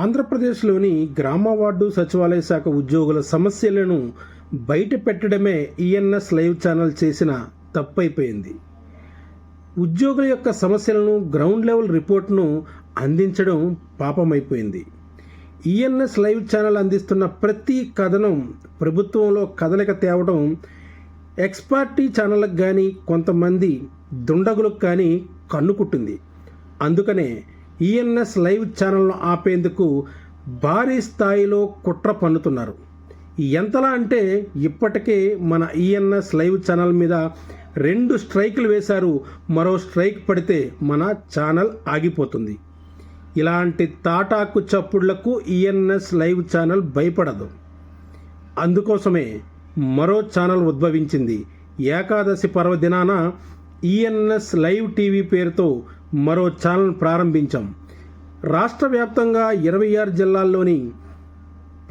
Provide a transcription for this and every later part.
ఆంధ్రప్రదేశ్లోని గ్రామ వార్డు సచివాలయ శాఖ ఉద్యోగుల సమస్యలను బయట పెట్టడమే ఈఎన్ఎస్ లైవ్ ఛానల్ చేసిన తప్పైపోయింది. ఉద్యోగుల యొక్క సమస్యలను గ్రౌండ్ లెవెల్ రిపోర్ట్ను అందించడం పాపమైపోయింది. ఈఎన్ఎస్ లైవ్ ఛానల్ అందిస్తున్న ప్రతి కథనం ప్రభుత్వంలో కదలిక తేవడం ఎక్స్పార్టీ ఛానళ్ళకు కానీ కొంతమంది దుండగులకు కానీ కన్నుకుట్టింది అందుకనే ఈఎన్ఎస్ లైవ్ ఛానల్ను ఆపేందుకు భారీ స్థాయిలో కుట్ర పన్నుతున్నారు. ఎంతలా అంటే ఇప్పటికే మన ఈఎన్ఎస్ లైవ్ ఛానల్ మీద రెండు స్ట్రైకులు వేశారు. మరో స్ట్రైక్ పడితే మన ఛానల్ ఆగిపోతుంది. ఇలాంటి తాటాకు చప్పుళ్ళకు ఈఎన్ఎస్ లైవ్ ఛానల్ భయపడదు. అందుకోసమే మరో ఛానల్ ఉద్భవించింది. ఏకాదశి పర్వదినాన ఈఎన్ఎస్ లైవ్ టీవీ పేరుతో మరో ఛానల్ ప్రారంభించాం. రాష్ట్ర వ్యాప్తంగా ఇరవై ఆరు జిల్లాల్లోని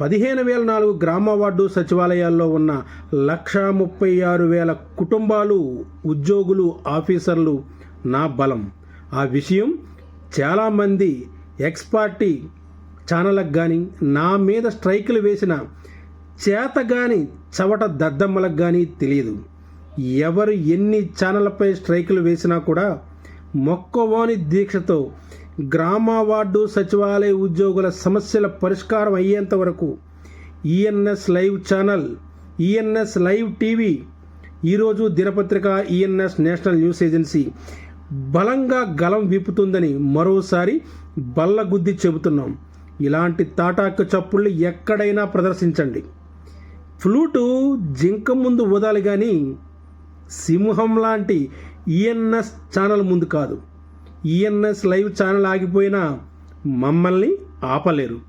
పదిహేను వేల నాలుగు గ్రామ వార్డు సచివాలయాల్లో ఉన్న లక్షా ముప్పై ఆరు వేల కుటుంబాలు ఉద్యోగులు ఆఫీసర్లు నా బలం. ఆ విషయం చాలామంది ఎక్స్ పార్టీ ఛానళ్ళకు కానీ నా మీద స్ట్రైకులు వేసిన చేతగాని చవట దద్దమ్మలకు కానీ తెలియదు. ఎవరు ఎన్ని ఛానళ్ళపై స్ట్రైకులు వేసినా కూడా మొక్కవోని దీక్షతో గ్రామ వార్డు సచివాలయ ఉద్యోగుల సమస్యల పరిష్కారం అయ్యేంత వరకు ENS live channel ENS live TV ఈరోజు దినపత్రిక ఈఎన్ఎస్ నేషనల్ న్యూస్ ఏజెన్సీ బలంగా గలం విప్పుతుందని మరోసారి బల్లగుద్ది చెబుతున్నాం. ఇలాంటి తాటాకు చప్పుళ్ళు ఎక్కడైనా ప్రదర్శించండి. ఫ్లూటు జింక ముందు ఊదాలి కానీ సింహం లాంటి ఈఎన్ఎస్ ఛానల్ ముందు కాదు. ఈఎన్ఎస్ లైవ్ ఛానల్ ఆగిపోయినా మమ్మల్ని ఆపలేరు.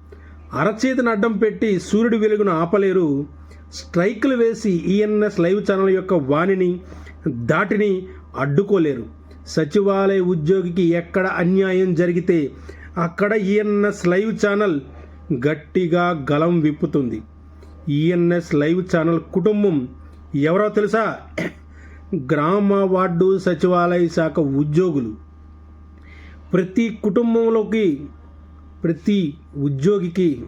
అరచేతిని అడ్డం పెట్టి సూర్యుడి వెలుగును ఆపలేరు. స్ట్రైకులు వేసి ఈఎన్ఎస్ లైవ్ ఛానల్ యొక్క వాణిని దాటిని అడ్డుకోలేరు. సచివాలయ ఉద్యోగికి ఎక్కడ అన్యాయం జరిగితే అక్కడ ఈఎన్ఎస్ లైవ్ ఛానల్ గట్టిగా గలం విప్పుతుంది. ఈఎన్ఎస్ లైవ్ ఛానల్ కుటుంబం ఎవరో తెలుసా? గ్రామ వార్డు సచివాలయ శాఖ ఉద్యోగులు. ప్రతి కుటుంబంలోకి ప్రతి ఉద్యోగికి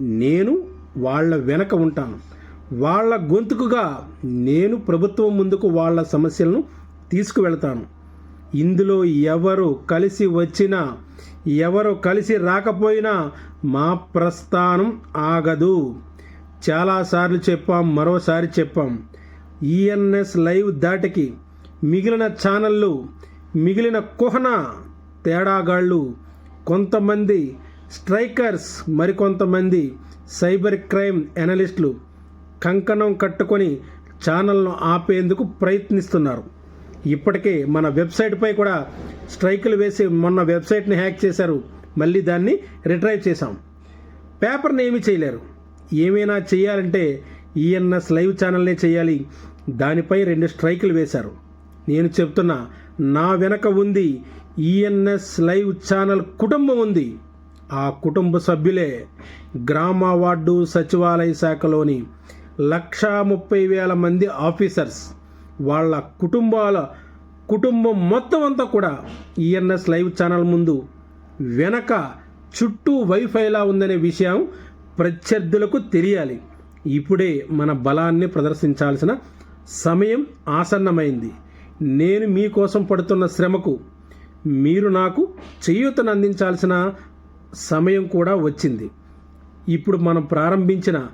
నేను వాళ్ళ వెనక ఉంటాను. వాళ్ళ గొంతుకుగా నేను ప్రభుత్వం ముందుకు వాళ్ళ సమస్యలను తీసుకువెళ్తాను. ఇందులో ఎవరు కలిసి వచ్చినా ఎవరు కలిసి రాకపోయినా మా ప్రస్థానం ఆగదు. చాలాసార్లు చెప్పాం మరోసారి చెప్పాం. ఈఎన్ఎస్ లైవ్ దాటికి మిగిలిన ఛానళ్ళు మిగిలిన కుహన తేడాగాళ్ళు. కొంతమంది స్ట్రైకర్స్ మరికొంతమంది సైబర్ క్రైమ్ ఎనలిస్టులు కంకణం కట్టుకొని ఛానల్ను ఆపేందుకు ప్రయత్నిస్తున్నారు. ఇప్పటికే మన వెబ్సైట్పై కూడా స్ట్రైకులు వేసి మొన్న వెబ్సైట్ని హ్యాక్ చేశారు. మళ్ళీ దాన్ని రిట్రైవ్ చేశాం. పేపర్ని ఏమీ చేయలేరు. ఏమైనా చేయాలంటే ఈఎన్ఎస్ లైవ్ ఛానల్నే చేయాలి. దానిపై రెండు స్ట్రైకులు వేశారు. నేను చెప్తున్నా నా వెనక ఉంది ఈఎన్ఎస్ లైవ్ ఛానల్ కుటుంబం ఉంది. ఆ కుటుంబ సభ్యులే గ్రామ వార్డు సచివాలయ శాఖలోని లక్షా ముప్పై వేల మంది ఆఫీసర్స్. వాళ్ళ కుటుంబాల కుటుంబం మొత్తం అంతా కూడా ఈఎన్ఎస్ లైవ్ ఛానల్ ముందు వెనక చుట్టూ వైఫైలా ఉందనే విషయం ప్రత్యర్థులకు తెలియాలి. ఇప్పుడే మన బలాన్ని ప్రదర్శించాల్సిన సమయం ఆసన్నమైంది. నేను మీకోసం పడుతున్న శ్రమకు మీరు నాకు చేయూతను అందించాల్సిన సమయం కూడా వచ్చింది. ఇప్పుడు మనం ప్రారంభించిన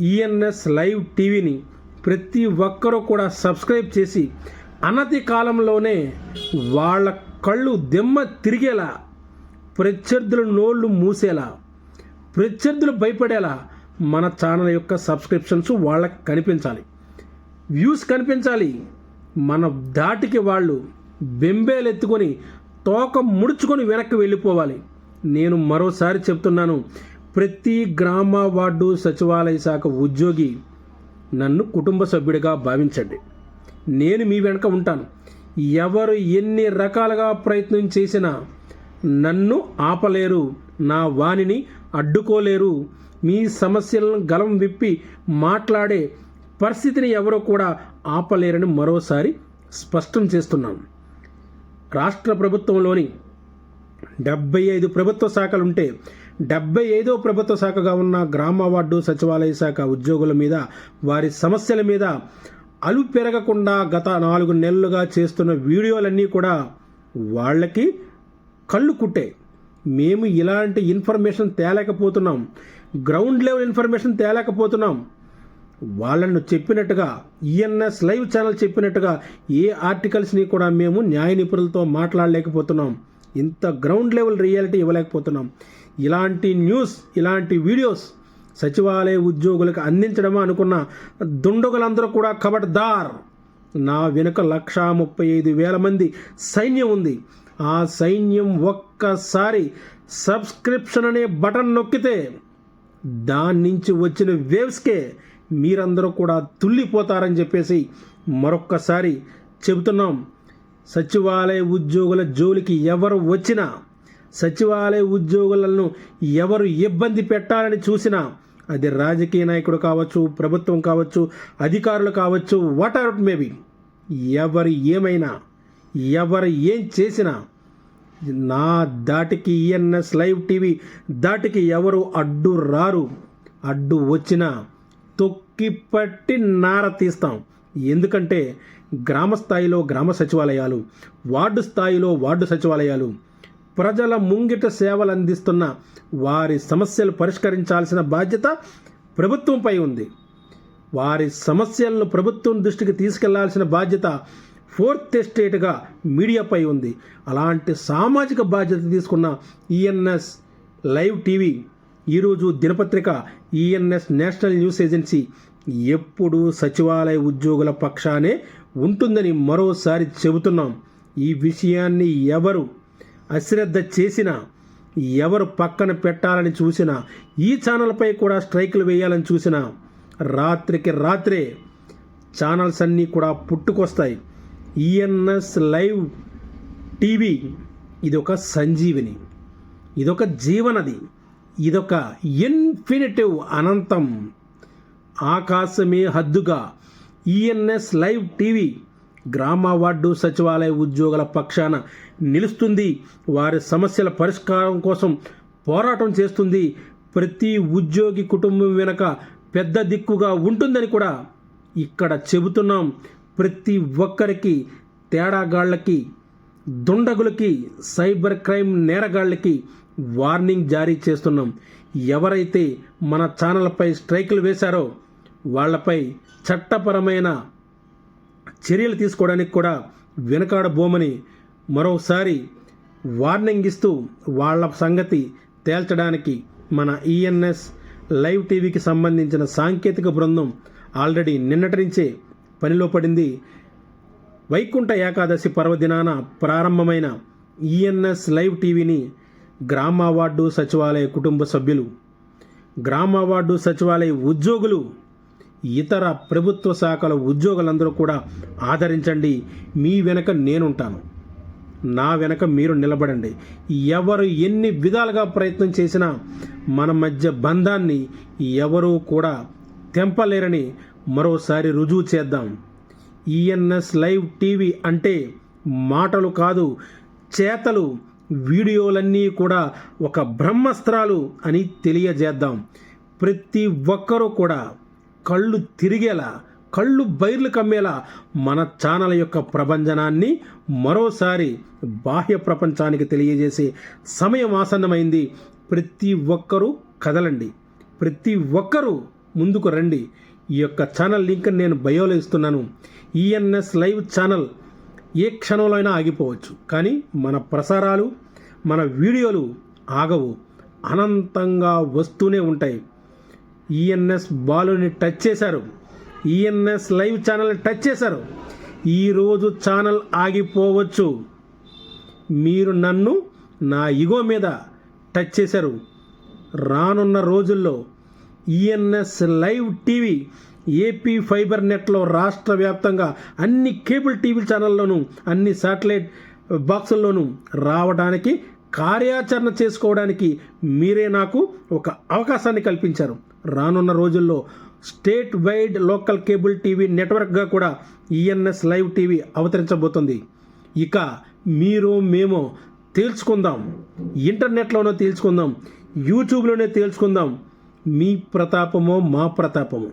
ఈఎన్ఎస్ లైవ్ టీవీని ప్రతి ఒక్కరూ కూడా సబ్స్క్రైబ్ చేసి అనతి కాలంలోనే వాళ్ళ కళ్ళు దెమ్మ తిరిగేలా ప్రత్యర్థుల నోళ్ళు మూసేలా ప్రత్యర్థులు భయపడేలా మన ఛానల్ యొక్క సబ్స్క్రిప్షన్స్ వాళ్ళకి కనిపించాలి. వ్యూస్ కనిపించాలి. మన దాటికి వాళ్ళు బెంబేలు ఎత్తుకొని తోక ముడుచుకొని వెనక్కి వెళ్ళిపోవాలి. నేను మరోసారి చెప్తున్నాను ప్రతి గ్రామ వార్డు సచివాలయ శాఖ ఉద్యోగి నన్ను కుటుంబ సభ్యుడిగా భావించండి. నేను మీ వెనక ఉంటాను. ఎవరు ఎన్ని రకాలుగా ప్రయత్నం చేసినా నన్ను ఆపలేరు నా వాణిని అడ్డుకోలేరు. మీ సమస్యలను గలం విప్పి మాట్లాడే పరిస్థితిని ఎవరో కూడా ఆపలేరని మరోసారి స్పష్టం చేస్తున్నాను. రాష్ట్ర ప్రభుత్వంలోని డెబ్బై ఐదు ప్రభుత్వ శాఖలుంటే డెబ్బై ఐదో ప్రభుత్వ శాఖగా ఉన్న గ్రామ వార్డు సచివాలయ శాఖ ఉద్యోగుల మీద వారి సమస్యల మీద అలు పెరగకుండా గత నాలుగు నెలలుగా చేస్తున్న వీడియోలన్నీ కూడా వాళ్ళకి కళ్ళు కుట్టే. మేము ఇలాంటి ఇన్ఫర్మేషన్ తేలేకపోతున్నాం. గ్రౌండ్ లెవెల్ ఇన్ఫర్మేషన్ తేలేకపోతున్నాం. వాళ్ళను చెప్పినట్టుగా ఈఎన్ఎస్ లైవ్ ఛానల్ చెప్పినట్టుగా ఏ ఆర్టికల్స్ని కూడా మేము న్యాయ నిపుణులతో మాట్లాడలేకపోతున్నాం. ఇంత గ్రౌండ్ లెవెల్ రియాలిటీ ఇవ్వలేకపోతున్నాం. ఇలాంటి న్యూస్ ఇలాంటి వీడియోస్ సచివాలయ ఉద్యోగులకు అందించడమా అనుకున్న దుండగులందరూ కూడా కబడ్దార్. నా వెనుక లక్షా ముప్పై ఐదు వేల మంది సైన్యం ఉంది. ఆ సైన్యం ఒక్కసారి సబ్స్క్రిప్షన్ అనే బటన్ నొక్కితే దాని నుంచి వచ్చిన వేవ్స్కే మీరందరూ కూడా తుల్లిపోతారని చెప్పేసి మరొక్కసారి చెబుతున్నాం. సచివాలయ ఉద్యోగుల జోలికి ఎవరు వచ్చినా సచివాలయ ఉద్యోగులను ఎవరు ఇబ్బంది పెట్టాలని చూసినా అది రాజకీయ నాయకుడు కావచ్చు ప్రభుత్వం కావచ్చు అధికారులు కావచ్చు వాట్ ఆర్ మేబీ ఎవరు ఏమైనా ఎవరు ఏం చేసినా నా దాటికి ఈఎన్ఎస్ లైవ్ టీవీ దాటికి ఎవరు అడ్డు రారు అడ్డు వచ్చినా తొక్కిపట్టి నార తీస్తాం. ఎందుకంటే గ్రామ స్థాయిలో గ్రామ సచివాలయాలు వార్డు స్థాయిలో వార్డు సచివాలయాలు ప్రజల ముంగిట సేవలు అందిస్తున్న వారి సమస్యలు పరిష్కరించాల్సిన బాధ్యత ప్రభుత్వంపై ఉంది. వారి సమస్యలను ప్రభుత్వం దృష్టికి తీసుకెళ్ళాల్సిన బాధ్యత ఫోర్త్ ఎస్టేట్గా మీడియాపై ఉంది. అలాంటి సామాజిక బాధ్యత తీసుకున్న ఈఎన్ఎస్ లైవ్ టీవీ ఈరోజు దినపత్రిక ఈఎన్ఎస్ నేషనల్ న్యూస్ ఏజెన్సీ ఎప్పుడు సచివాలయ ఉద్యోగుల పక్షానే ఉంటుందని మరోసారి చెబుతున్నాం. ఈ విషయాన్ని ఎవరు అశ్రద్ధ చేసినా ఎవరు పక్కన పెట్టాలని చూసినా ఈ ఛానల్పై కూడా స్ట్రైకులు వేయాలని చూసినా రాత్రికి రాత్రే ఛానల్స్ అన్నీ కూడా పుట్టుకొస్తాయి. ఈఎన్ఎస్ లైవ్ టీవీ ఇది ఒక సంజీవిని ఇదొక జీవనది. ఇదొక ఇన్ఫినిటివ్ అనంతం. ఆకాశమే హద్దుగా. ఈఎన్ఎస్ లైవ్ టీవీ గ్రామ వార్డు సచివాలయ ఉద్యోగుల పక్షాన నిలుస్తుంది. వారి సమస్యల పరిష్కారం కోసం పోరాటం చేస్తుంది. ప్రతి ఉద్యోగి కుటుంబం వెనక పెద్ద దిక్కుగా ఉంటుందని కూడా ఇక్కడ చెబుతున్నాం. ప్రతి ఒక్కరికి తేడాగాళ్ళకి దుండగులకి సైబర్ క్రైమ్ నేరగాళ్ళకి వార్నింగ్ జారీ చేస్తున్నాం. ఎవరైతే మన ఛానల్పై స్ట్రైకులు వేశారో వాళ్ళపై చట్టపరమైన చర్యలు తీసుకోవడానికి కూడా వెనకాడబోమని మరోసారి వార్నింగ్ ఇస్తూ వాళ్ళ సంగతి తేల్చడానికి మన ఈఎన్ఎస్ లైవ్ టీవీకి సంబంధించిన సాంకేతిక బృందం ఆల్రెడీ నిన్నటి నుంచే పనిలో పడింది. వైకుంఠ ఏకాదశి పర్వదినాన ప్రారంభమైన ఈఎన్ఎస్ లైవ్ టీవీని గ్రామ వార్డు సచివాలయ కుటుంబ సభ్యులు గ్రామ వార్డు సచివాలయ ఉద్యోగులు ఇతర ప్రభుత్వ శాఖల ఉద్యోగులందరూ కూడా ఆదరించండి. మీ వెనక నేనుంటాను. నా వెనక మీరు నిలబడండి. ఎవరు ఎన్ని విధాలుగా ప్రయత్నం చేసినా మన మధ్య బంధాన్ని ఎవరూ కూడా తెంపలేరని మరోసారి రుజువు చేద్దాం. ఈఎన్ఎస్ లైవ్ టీవీ అంటే మాటలు కాదు చేతలు వీడియోలన్నీ కూడా ఒక బ్రహ్మస్త్రాలు అని తెలియజేద్దాం. ప్రతి ఒక్కరూ కూడా కళ్ళు తిరిగేలా కళ్ళు బైర్లు కమ్మేలా మన ఛానల్ యొక్క ప్రభంజనాన్ని మరోసారి బాహ్య ప్రపంచానికి తెలియజేసే సమయం ఆసన్నమైంది. ప్రతి ఒక్కరూ కదలండి. ప్రతి ఒక్కరూ ముందుకు రండి. ఈ యొక్క ఛానల్ లింక్ నేను బయోలో ఇస్తున్నాను. ఈఎన్ఎస్ లైవ్ ఛానల్ ఏ క్షణంలో అయినా ఆగిపోవచ్చు. కానీ మన ప్రసారాలు మన వీడియోలు ఆగవు. అనంతంగా వస్తూనే ఉంటాయి. ఈఎన్ఎస్ బాలుని టచ్ చేశారు. ఈఎన్ఎస్ లైవ్ ఛానల్ని టచ్ చేశారు. ఈరోజు ఛానల్ ఆగిపోవచ్చు. మీరు నన్ను నా ఇగో మీద టచ్ చేశారు. రానున్న రోజుల్లో ENS live TV AP fibre నెట్లో రాష్ట్ర వ్యాప్తంగా అన్ని కేబుల్ టీవీ ఛానల్లోనూ అన్ని శాటిలైట్ బాక్సుల్లోనూ రావడానికి కార్యాచరణ చేసుకోవడానికి మీరే నాకు ఒక అవకాశాన్ని కల్పించారు. రానున్న రోజుల్లో state wide local cable TV నెట్వర్క్గా కూడా ఈఎన్ఎస్ లైవ్ టీవీ అవతరించబోతుంది. ఇక మీరు మేము తేల్చుకుందాం. ఇంటర్నెట్లోనో తేల్చుకుందాం. యూట్యూబ్లోనే తేల్చుకుందాం. మీ ప్రతాపమో మా ప్రతాపమో.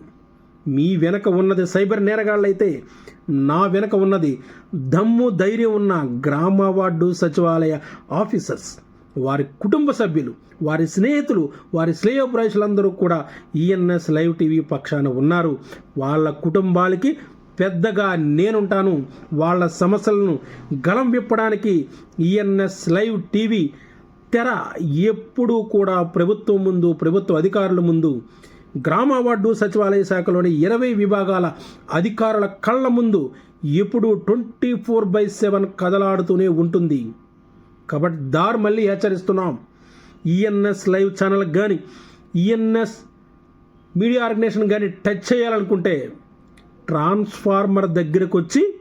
మీ వెనక ఉన్నది సైబర్ నేరగాళ్ళైతే నా వెనక ఉన్నది దమ్ము ధైర్యం ఉన్న గ్రామ వార్డు సచివాలయ ఆఫీసర్స్ వారి కుటుంబ సభ్యులు వారి స్నేహితులు వారి శ్రేయోభిలాషులందరూ కూడా ఈఎన్ఎస్ లైవ్ టీవీ పక్షాన ఉన్నారు. వాళ్ళ కుటుంబాలకి పెద్దగా నేనుంటాను. వాళ్ళ సమస్యలను గలం విప్పడానికి ఈఎన్ఎస్ లైవ్ టీవీ తెర ఎప్పుడూ కూడా ప్రభుత్వం ముందు ప్రభుత్వ అధికారుల ముందు గ్రామ వార్డు సచివాలయ శాఖలోని ఇరవై విభాగాల అధికారుల కళ్ళ ముందు ఎప్పుడు ట్వంటీ ఫోర్ బై సెవెన్ కదలాడుతూనే ఉంటుంది. కాబట్టి దార్ మళ్ళీ హెచ్చరిస్తున్నాం. ఈఎన్ఎస్ లైవ్ ఛానల్ కానీ ఈఎన్ఎస్ మీడియా ఆర్గనైజేషన్ కానీ టచ్ చేయాలనుకుంటే ట్రాన్స్ఫార్మర్ దగ్గరకు వచ్చి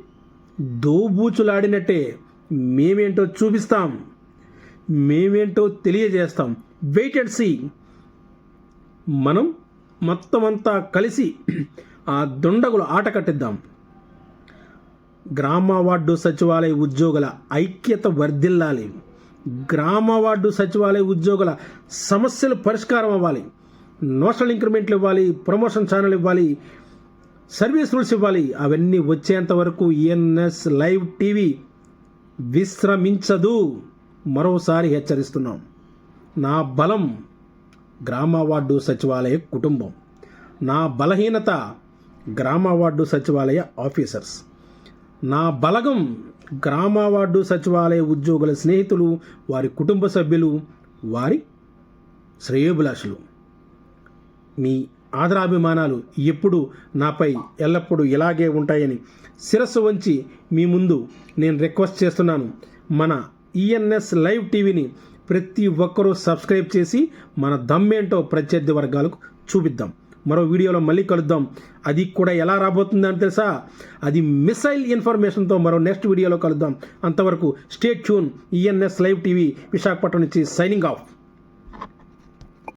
దోబూచులాడినట్టే మేమేంటో చూపిస్తాం. మేమేంటో తెలియజేస్తాం. వెయిట్ అండ్ సీ మనం మొత్తం అంతా కలిసి ఆ దుండగులు ఆట కట్టిద్దాం. గ్రామ వార్డు సచివాలయ ఉద్యోగుల ఐక్యత వర్ధిల్లాలి. గ్రామ వార్డు సచివాలయ ఉద్యోగుల సమస్యలు పరిష్కారం అవ్వాలి. నోషనల్ ఇంక్రిమెంట్లు ఇవ్వాలి ప్రమోషన్ ఛానల్ ఇవ్వాలి సర్వీస్ రూల్స్ ఇవ్వాలి. అవన్నీ వచ్చేంత వరకు ఈఎన్ఎస్ లైవ్ టీవీ విశ్రమించదు. మరోసారి హెచ్చరిస్తున్నాం. నా బలం గ్రామ వార్డు సచివాలయ కుటుంబం. నా బలహీనత గ్రామ వార్డు సచివాలయ ఆఫీసర్స్. నా బలగం గ్రామ వార్డు సచివాలయ ఉద్యోగుల స్నేహితులు వారి కుటుంబ సభ్యులు వారి శ్రేయోభిలాషులు. మీ ఆదరాభిమానాలు ఎప్పుడు నాపై ఎల్లప్పుడూ ఇలాగే ఉంటాయని శిరస్సు వంచి మీ ముందు నేను రిక్వెస్ట్ చేస్తున్నాను. మన ఈఎన్ఎస్ లైవ్ టీవీని ప్రతి ఒక్కరూ సబ్స్క్రైబ్ చేసి మన దమ్మేంటో ప్రత్యర్థి వర్గాలకు చూపిద్దాం. మరో వీడియోలో మళ్ళీ కలుద్దాం. అది కూడా ఎలా రాబోతుందని తెలుసా? అది మిసైల్ ఇన్ఫర్మేషన్తో మరో నెక్స్ట్ వీడియోలో కలుద్దాం. అంతవరకు stay tuned ENS live TV Visakhapatnam నుంచి సైనింగ్ ఆఫ్.